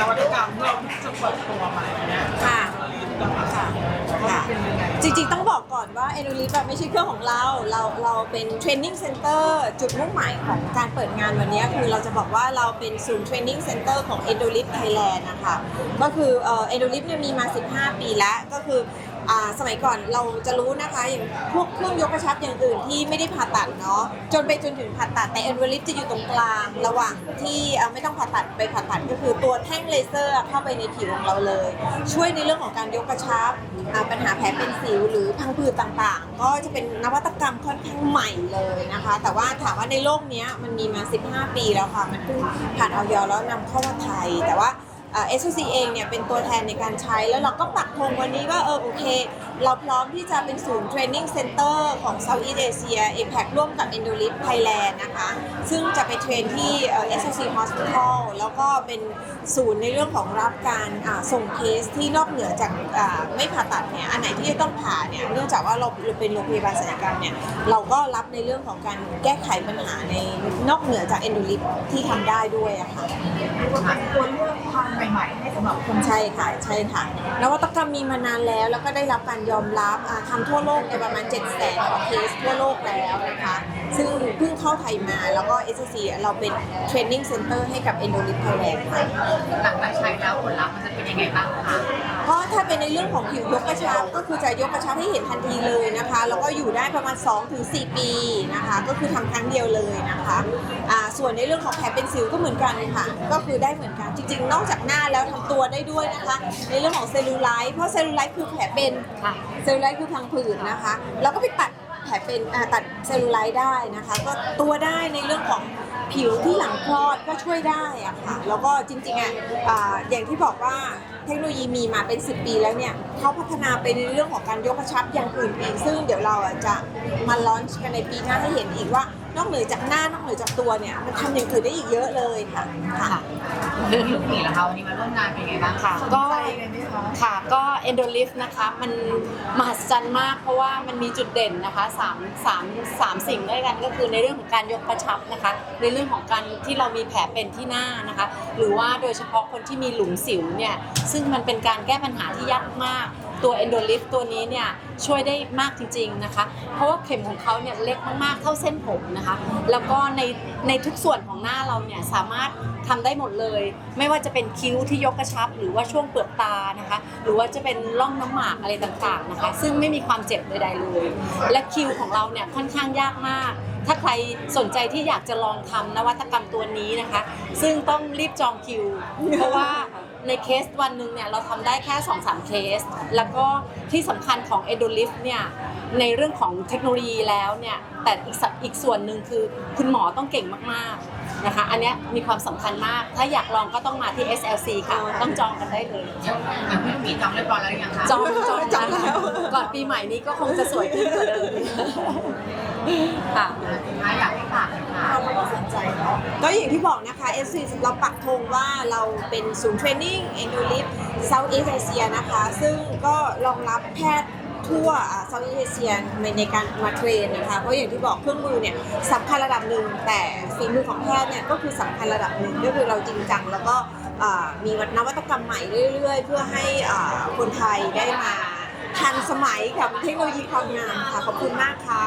นวัตกรรมเราจะเปิดตัวใหม่เนี่ยค่ะ ค่ะ ค่ะเป็นยังไงจริงๆต้องบอกก่อนว่า e n u l i f แบบไม่ใช่เครื่องของเรา เราเราเป็นเทรนนิ่งเซ็นเตอร์จุดมุ่งหมายของการเปิดงานวันนี้คือเราจะบอกว่าเราเป็นศูนย์เทรนนิ่งเซ็นเตอร์ของ Endolift ไทยแลนด์นะคะ ก็คือเอ่อ e n u l i f เนี่ยมีมา 15 ปีแล้วก็คือ สมัยก่อนเราจะรู้นะคะอย่างพวกเครื่องยกกระชับอย่างอื่นที่ไม่ได้ผ่าตัดเนาะจนไปจนถึงผ่าตัดแต่ e n u l i f จะอยู่ตรงกลางระหว่างที่ไม่ต้องผ่าตัดไปผ่าตัดก็คือตัวแท่งเลเซอร์เข้าไปในผิวของเราเลย ช่วยในเรื่องของการยกกระชับปัญหาแผลเป็นสิวหรือพังผืดต่างๆ ก็จะเป็นนวัตกรรมค่อนข้างใหม่เลยนะคะ แต่ว่าถามว่าในโลกนี้มันมีมา 15 ปีแล้วค่ะมันเพิ่งผ่านออยแล้วนำเข้ามาไทยแต่ว่า เอสซีเองเนี่ยเป็นตัวแทนในการใช้แล้วเราก็ปักธงวันนี้ว่าเออโอเค เราพร้อมที่จะเป็นศูนย์เทรนนิ่งเซ็นเตอร์ของ Southeast Asia APEC ร่วมกับ e n d o l i f Thailand นะคะ ซึ่งจะไปเทรนที่เอ่อ SCC Hospital แล้วก็เป็นศูนย์ในเรื่องของรับการส่งเคสที่นอกเหนือจากไม่ผ่าตัดเนี่ยอันไหนที่จะต้องผ่าเนี่ยเนื่องจากว่าเราเป็นโรงพยาบาลศัลยกรรมเนี่ยเราก็รับในเรื่องของการแก้ไขปัญหาในนอกเหนือจาก e n d o l i f ที่ทำได้ด้วยอะค่ะ คนใช่ค่ะใช่ค่ะนวัตกรรมมีมานานแล้ว แล้วก็ได้รับการยอมรับอ่าทำทั่วโลกในยประมาณ7 0 0 0 0 0กว่าเคสทั่วโลกแล้วนะคะ ซึ่งเพิ่งเข้าไทยมาแล้วก็ s c เราเป็นเทรนนิ่งเซ็นเตอร์ให้กับ e n d o l i f Thailand ค่ะหลังจากใช้แล้วผลลัพธ์มันจะเป็นยังไงบ้างคะเพราะถ้าเป็นในเรื่องของผิวยกกระชับก็คือจะยกกระชับให้เห็นทันทีเลยนะคะ แล้วก็อยู่ได้ประมาณ 2-4 ปีนะคะ ก็คือทำครั้งเดียวเลยนะคะอ่าส่วนในเรื่องของแผลเป็นสิวก็เหมือนกันค่ะ ก็คือได้เหมือนกันจริง ๆ นอกจากหน้าแล้วทำตัวได้ด้วยนะคะ ในเรื่องของเซลลูไลท์เพราะเซลลูไลท์คือแผลเป็นค่ะเซลลูไลท์คือพังผืดนะคะแล้วก็ไปตัดแผลเป็นอ่าตัดเซลลูไลท์ได้นะคะ ก็ตัวได้ในเรื่องของผิวที่หลังคลอดก็ช่วยได้อะค่ะแล้วก็จริงๆอะอ่าอย่างที่บอกว่าเทคโนโลยีมีมาเป็น 10 ปีแล้วเนี่ยเขาพัฒนาไปในเรื่องของการยกกระชับอย่างอื่นอีกซึ่งเดี๋ยวเราอะจะมาลอนช์กันในปีหน้าให้เห็นอีกว่านอกเหนือจากหน้านอกเหนือจากตัวเนี่ยมันทำอย่างอื่นได้อีกเยอะเลยค่ะค่ะค่ะ เรื่องลูกหมีแล้วคะวันนี้มาร่วมงานเป็นยังไงบ้างคะสนก็ใจเลยไหมคะค่ะก็เอนโดลิฟนะคะมันมหัศจรรย์มากเพราะว่ามันมีจุดเด่นนะคะสามสามสามสิ่งด้วยกันก็คือในเรื่องของการยกกระชับนะคะ ในเรื่องของการที่เรามีแผลเป็นที่หน้านะคะ หรือว่าโดยเฉพาะคนที่มีหลุมสิวเนี่ยซึ่งมันเป็นการแก้ปัญหาที่ยากมาก ตัวเอนโดลิฟตัวนี้เนี่ยช่วยได้มากจริงๆนะคะ เพราะว่าเข็มของเขาเนี่ยเล็กมากๆเท่าเส้นผมนะคะ แล้วก็ในในทุกส่วนของหน้าเราเนี่ยสามารถทำได้หมดเลย ไม่ว่าจะเป็นคิ้วที่ยกกระชับ หรือว่าช่วงเปลือกตานะคะ หรือว่าจะเป็นร่องน้ำหมากอะไรต่างๆนะคะ ซึ่งไม่มีความเจ็บใดๆเลย และคิ้วของเราเนี่ยค่อนข้างยากมาก ถ้าใครสนใจที่อยากจะลองทำนวัตกรรมตัวนี้นะคะ ซึ่งต้องรีบจองคิวเพราะว่า ในเคสวันหนึ่งเนี่ยเราทำได้แค่ 2-3 เคส แล้วก็ที่สำคัญของ e d o l i f t เนี่ยในเรื่องของเทคโนโลยีแล้วเนี่ยแต่อีกสอีกส่วนหนึ่งคือคุณหมอต้องเก่งมากๆ นะคะ อันเนี้ยมีความสำคัญมาก ถ้าอยากลองก็ต้องมาที่ SLC ค่ะ ต้องจองกันได้เลย อย่างพี่ลูกหมีจองเรียบร้อยแล้วหรือยังคะจองจองจองแล้ว ก่อนปีใหม่นี้ก็คงจะสวยขึ้นกว่าเดิมค่ะ สุดท้ายอยากให้ฝากหน่อยค่ะ เราก็สนใจเนาะก็อย่างที่บอกนะคะ SC เราปักธงว่าเราเป็นศูนย์เทรนนิ่ง e n d o l i f Southeast Asia นะคะ ซึ่งก็รองรับแพทย์ ทั่วเซาท์อีเอเชียในการมาเทรนนะคะ เพราะอย่างที่บอกเครื่องมือเนี่ยสำคัญระดับหนึ่งแต่ฝีมือของแพทย์เนี่ยก็คือสำคัญระดับหนึ่งก็คือเราจริงจังแล้วก็มีนวัตกรรมใหม่เรื่อย ๆ เพื่อให้คนไทยได้มาทันสมัยกับเทคโนโลยีความงามค่ะ ขอบคุณมากค่ะ